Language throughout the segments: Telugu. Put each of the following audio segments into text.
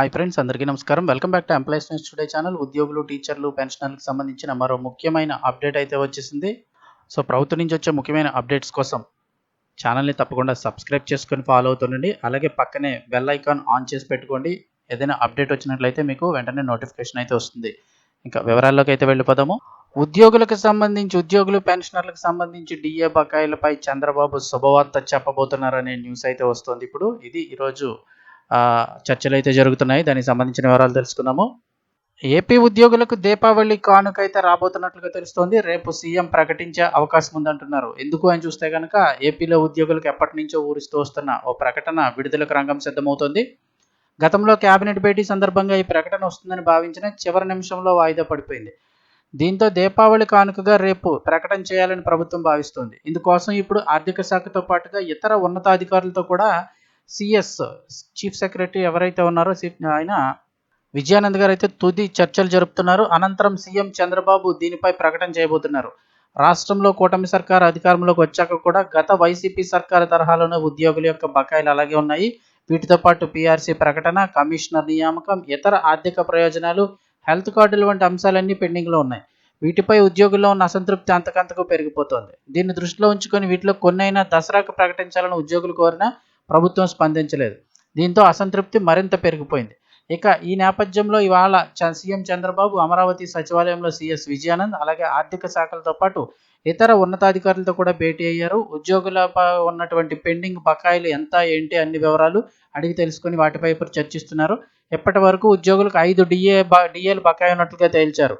హాయ్ ఫ్రెండ్స్ అందరికీ నమస్కారం. Welcome back to employees news today channel ఉద్యోగులు టీచర్లు పెన్షనర్లకు సంబంధించిన మరో ముఖ్యమైన అప్డేట్ అయితే వచ్చేసింది. సో ప్రభుత్వం నుంచి వచ్చే ముఖ్యమైన అప్డేట్స్ కోసం ఛానల్ని తప్పకుండా సబ్స్క్రైబ్ చేసుకొని ఫాలో అవుతుండండి. అలాగే పక్కనే బెల్ ఐకాన్ ఆన్ చేసి పెట్టుకోండి. ఏదైనా అప్డేట్ వచ్చినట్లయితే మీకు వెంటనే నోటిఫికేషన్ అయితే వస్తుంది. ఇంకా వివరాల్లోకి అయితే వెళ్ళిపోదాము. ఉద్యోగులకు సంబంధించి ఉద్యోగులు పెన్షనర్లకు సంబంధించి డిఏ బకాయిలపై చంద్రబాబు శుభవార్త చెప్పబోతున్నారనే న్యూస్ అయితే వస్తుంది. ఇప్పుడు ఇది ఈరోజు చర్చలు అయితే జరుగుతున్నాయి. దానికి సంబంధించిన వివరాలు తెలుసుకుందాము. ఏపీ ఉద్యోగులకు దీపావళి కానుక అయితే రాబోతున్నట్లుగా తెలుస్తోంది. రేపు సీఎం ప్రకటించే అవకాశం ఉందంటున్నారు. ఎందుకు అని చూస్తే కనుక ఏపీలో ఉద్యోగులకు ఎప్పటి నుంచో ఊరిస్తూ వస్తున్న ఓ ప్రకటన విడుదలకు రంగం సిద్ధమవుతోంది. గతంలో కేబినెట్ భేటీ సందర్భంగా ఈ ప్రకటన వస్తుందని భావించిన చివరి నిమిషంలో వాయిదా పడిపోయింది. దీంతో దీపావళి కానుకగా రేపు ప్రకటన చేయాలని ప్రభుత్వం భావిస్తోంది. ఇందుకోసం ఇప్పుడు ఆర్థిక శాఖతో పాటుగా ఇతర ఉన్నతాధికారులతో కూడా సిఎస్ చీఫ్ సెక్రటరీ ఎవరైతే ఉన్నారో ఆయన విజయానంద్ గారు అయితే తుది చర్చలు జరుపుతున్నారు. అనంతరం సీఎం చంద్రబాబు దీనిపై ప్రకటన చేయబోతున్నారు. రాష్ట్రంలో కూటమి సర్కార్ అధికారంలోకి వచ్చాక కూడా గత వైసీపీ సర్కార్ తరహాలోనే ఉద్యోగుల యొక్క బకాయిలు అలాగే ఉన్నాయి. వీటితో పాటు పీఆర్సీ ప్రకటన కమిషనర్ నియామకం ఇతర ఆర్థిక ప్రయోజనాలు హెల్త్ కార్డులు వంటి అంశాలన్నీ పెండింగ్లో ఉన్నాయి. వీటిపై ఉద్యోగుల్లో ఉన్న అసంతృప్తి అంతకంతకు పెరిగిపోతోంది. దీన్ని దృష్టిలో ఉంచుకొని వీటిలో కొన్నైనా దసరాకు ప్రకటించాలని ఉద్యోగులు కోరినా ప్రభుత్వం స్పందించలేదు. దీంతో అసంతృప్తి మరింత పెరిగిపోయింది. ఇక ఈ నేపథ్యంలో ఇవాళ చ- సీఎం చంద్రబాబు అమరావతి సచివాలయంలో సీఎస్ విజయానంద్ అలాగే ఆర్థిక శాఖలతో పాటు ఇతర ఉన్నతాధికారులతో కూడా భేటీ అయ్యారు. ఉద్యోగుల ఉన్నటువంటి పెండింగ్ బకాయిలు ఎంత ఏంటి అన్ని వివరాలు అడిగి తెలుసుకొని వాటిపై ఇప్పుడు చర్చిస్తున్నారు. ఇప్పటి వరకు ఉద్యోగులకు ఐదు డిఏ డిఏలు బకాయి ఉన్నట్లుగా తేల్చారు.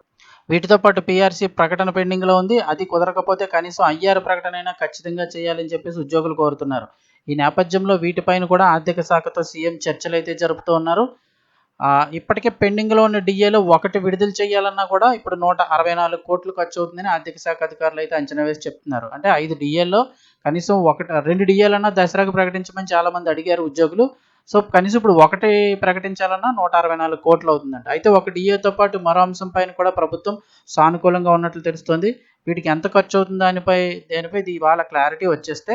వీటితో పాటు పీఆర్సీ ప్రకటన పెండింగ్లో ఉంది. అది కుదరకపోతే కనీసం ఐఆర్ ప్రకటన అయినా ఖచ్చితంగా చేయాలని చెప్పేసి ఉద్యోగులు కోరుతున్నారు. ఈ నేపథ్యంలో వీటిపైన కూడా ఆర్థిక శాఖతో సీఎం చర్చలు అయితే జరుపుతూ ఉన్నారు. ఇప్పటికే పెండింగ్లో ఉన్న డిఏలో ఒకటి విడుదల చేయాలన్నా కూడా ఇప్పుడు నూట అరవై నాలుగు కోట్లు ఖర్చు అవుతుందని ఆర్థిక శాఖ అధికారులు అయితే అంచనా వేసి చెప్తున్నారు. అంటే ఐదు డిఏల్లో కనీసం ఒకటి రెండు డిఏలన్నా దసరాకు ప్రకటించమని చాలా మంది అడిగారు ఉద్యోగులు. సో కనీసం ఇప్పుడు ఒకటి ప్రకటించాలన్నా నూట అరవై నాలుగు కోట్లు అవుతుందంట. అయితే ఒక డిఏతో పాటు మరో అంశం పైన కూడా ప్రభుత్వం సానుకూలంగా ఉన్నట్లు తెలుస్తోంది. వీటికి ఎంత ఖర్చు అవుతుంది దానిపై దేనిపై ఇది ఇవాళ క్లారిటీ వచ్చేస్తే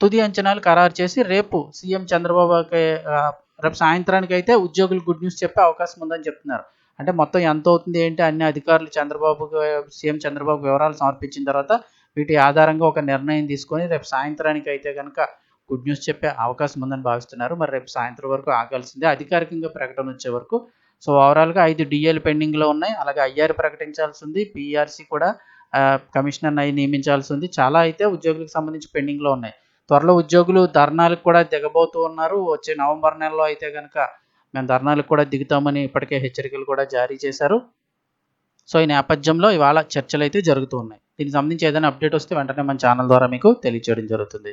తుది అంచనాలు ఖరారు చేసి రేపు సీఎం చంద్రబాబుకి రేపు సాయంత్రానికి అయితే ఉద్యోగులు గుడ్ న్యూస్ చెప్పే అవకాశం ఉందని చెప్తున్నారు. అంటే మొత్తం ఎంత అవుతుంది ఏంటి? అన్ని అధికారులు చంద్రబాబుకు సీఎం చంద్రబాబు వివరాలు సమర్పించిన తర్వాత వీటి ఆధారంగా ఒక నిర్ణయం తీసుకొని రేపు సాయంత్రానికి అయితే కనుక గుడ్ న్యూస్ చెప్పే అవకాశం ఉందని భావిస్తున్నారు. మరి రేపు సాయంత్రం వరకు ఆగాల్సిందే. అధికారికంగా ప్రకటన వచ్చే వరకు సో ఓవరాల్గా ఐదు డిఎల్ పెండింగ్లో ఉన్నాయి. అలాగే ఐఆర్ ప్రకటించాల్సి ఉంది. పీఆర్సీ కూడా కమిషనర్ అయి నియమించాల్సి ఉంది. చాలా అయితే ఉద్యోగులకు సంబంధించి పెండింగ్లో ఉన్నాయి. త్వరలో ఉద్యోగులు ధర్నాలకు కూడా దిగబోతూ ఉన్నారు. వచ్చే నవంబర్ నెలలో అయితే కనుక మేము ధర్నాలకు కూడా దిగుతామని ఇప్పటికే హెచ్చరికలు కూడా జారీ చేశారు. సో ఈ నేపథ్యంలో ఇవాళ చర్చలు అయితే జరుగుతూ ఉన్నాయి. దీనికి సంబంధించి ఏదైనా అప్డేట్ వస్తే వెంటనే మన ఛానల్ ద్వారా మీకు తెలియజేయడం జరుగుతుంది.